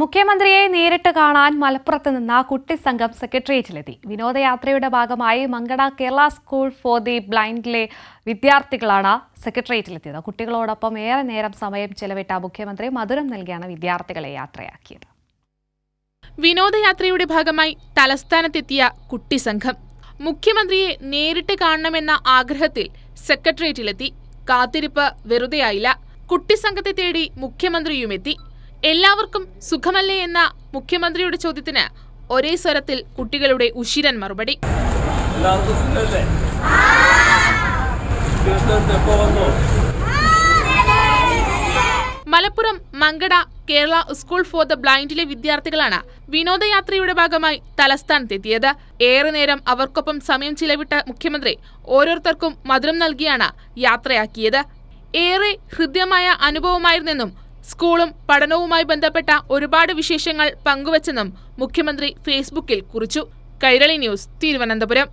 മുഖ്യമന്ത്രിയെ നേരിട്ട് കാണാൻ മലപ്പുറത്ത് നിന്ന് കുട്ടി സംഘം സെക്രട്ടേറിയറ്റിലെത്തി. വിനോദയാത്രയുടെ ഭാഗമായി Mankada Kerala school for the ബ്ലൈൻഡിലെ വിദ്യാർത്ഥികളാണ് സെക്രട്ടേറിയറ്റിലെത്തിയത്. കുട്ടികളോടൊപ്പം ഏറെ നേരം സമയം ചെലവിട്ട മുഖ്യമന്ത്രി മധുരം നൽകിയാണ് വിദ്യാർത്ഥികളെ യാത്രയാക്കിയത്. വിനോദയാത്രയുടെ ഭാഗമായി തലസ്ഥാനത്തെത്തിയ കുട്ടി സംഘം മുഖ്യമന്ത്രിയെ നേരിട്ട് കാണണമെന്ന ആഗ്രഹത്തിൽ സെക്രട്ടേറിയറ്റിലെത്തി. കാത്തിരിപ്പ് വെറുതെയായില്ല. കുട്ടി സംഘത്തെ തേടി മുഖ്യമന്ത്രിയുമെത്തി. എല്ലാവർക്കും സുഖമല്ലേ എന്ന മുഖ്യമന്ത്രിയുടെ ചോദ്യത്തിന് ഒരേ സ്വരത്തിൽ കുട്ടികളുടെ ഉശിരൻ മറുപടി. Malappuram Mankada Kerala school for the ബ്ലൈൻഡിലെ വിദ്യാർത്ഥികളാണ് വിനോദയാത്രയുടെ ഭാഗമായി തലസ്ഥാനത്തെത്തിയത്. ഏറെ നേരം അവർക്കൊപ്പം സമയം ചിലവിട്ട മുഖ്യമന്ത്രി ഓരോരുത്തർക്കും മധുരം നൽകിയാണ് യാത്രയാക്കിയത്. ഏറെ ഹൃദ്യമായ അനുഭവമായിരുന്നെന്നും സ്കൂളും പഠനവുമായി ബന്ധപ്പെട്ട ഒരുപാട് വിശേഷങ്ങൾ പങ്കുവച്ചെന്നും മുഖ്യമന്ത്രി ഫേസ്ബുക്കിൽ കുറിച്ചു. കൈരളി ന്യൂസ് തിരുവനന്തപുരം.